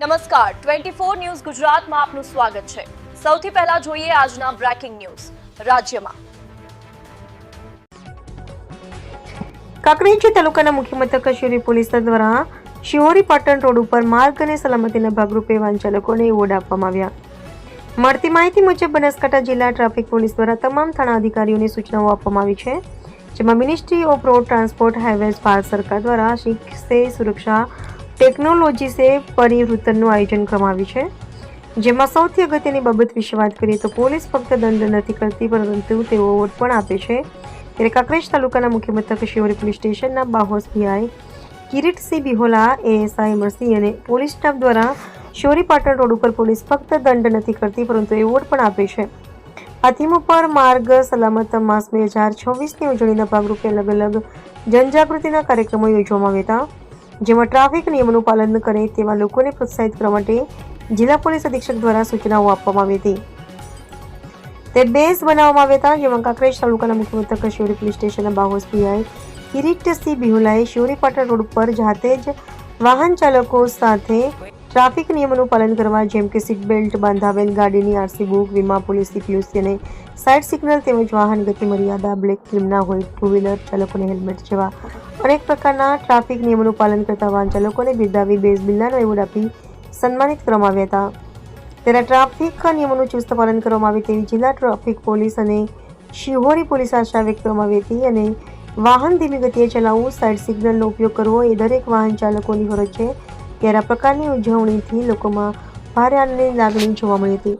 નમસ્કાર. Twenty four news ગુજરાતમાં આપનું સ્વાગત છે. સૌથી પહેલા જોઈએ આજના બ્રેકિંગ ન્યૂઝ. રાજ્યમાં કાકરેજ તાલુકાના મુખ્ય મથક શિવરી પોલીસ દ્વારા શિહોરી પાટણ રોડ ઉપર માર્ગ અને સલામતીના ભાગરૂપે વાહન ચાલકોને એવોર્ડ આપવામાં આવ્યા. મળતી માહિતી મુજબ બનાસકાંઠા જિલ્લા ટ્રાફિક પોલીસ દ્વારા તમામ થાણા અધિકારીઓને સૂચનાઓ આપવામાં આવી છે, જેમાં ministry of road transport highways Bharat સરકાર દ્વારા શીખસે સુરક્ષા ટેકનોલોજી સે પરિવર્તનનું આયોજન કરવામાં આવ્યું છે. જેમાં સૌથી અગત્યની બાબત વિશે વાત કરીએ તો પોલીસ ફક્ત દંડ નથી કરતી, પરંતુ તેઓ વોટ પણ આપે છે. ત્યારે કાંકરેજ તાલુકાના મુખ્ય મથક શિવરી પોલીસ સ્ટેશનના બાહોસ પીઆઈ કિરીટસિંહ બિહોલા, એએસઆઈ અમરસિંહ અને પોલીસ સ્ટાફ દ્વારા શિવરી પાટણ રોડ ઉપર પોલીસ ફક્ત દંડ નથી કરતી, પરંતુ એવોર્ડ પણ આપે છે. આ થીમ ઉપર માર્ગ સલામત માસ બે હજાર છવ્વીસની ઉજવણીના ભાગરૂપે અલગ અલગ જનજાગૃતિના કાર્યક્રમો યોજવામાં આવ્યા હતા. જેમાં ટ્રાફિક નિયમોનું પાલન કરે તેવા લોકોને પ્રોત્સાહિત કરવા માટે જિલ્લા પોલીસ અધિક્ષક દ્વારા સૂચનાઓ આપવામાં આવી હતી. તે બેઝ બનાવવામાં આવ્યા હતા. જેમાં કાંકરેજ તાલુકાના મુખ્ય મથક શિવરી પોલીસ સ્ટેશનના બાહોસ પીઆઈ કિરીટસિંહ બિહુલાએ શિવરી પાટણ રોડ પર જાતે જ વાહન ચાલકો સાથે ટ્રાફિક નિયમોનું પાલન કરવા જેમ કે સીટ બેલ્ટ બાંધાવેલ ગાડીની આરસી બુક વીમા પોલિસી પીયુસી અને સાઇડ સિગ્નલ તેમજ વાહન ગતિ મર્યાદા બ્લેક ફિલ્મના હોય ટુ વ્હીલર ચાલકોને હેલ્મેટ જેવા અનેક પ્રકારના ટ્રાફિક નિયમોનું પાલન કરતા વાહન ચાલકોને બિરદાવી બેઝ બિલ્લાનો એવોર્ડ આપી સન્માનિત કરવામાં આવ્યા હતા. ત્યારે ટ્રાફિક નિયમોનું ચુસ્ત પાલન કરવામાં આવે તેવી જિલ્લા ટ્રાફિક પોલીસ અને શિહોરી પોલીસ આશા વ્યક્ત કરવામાં આવી હતી અને વાહન ધીમી ગતિએ ચલાવવું સાઇડ સિગ્નલનો ઉપયોગ કરવો એ દરેક વાહન ચાલકોની ફરજ છે. ત્યારે પ્રકારની ઉજવણીથી લોકોમાં ભારે આનંદની લાગણી જોવા મળી હતી.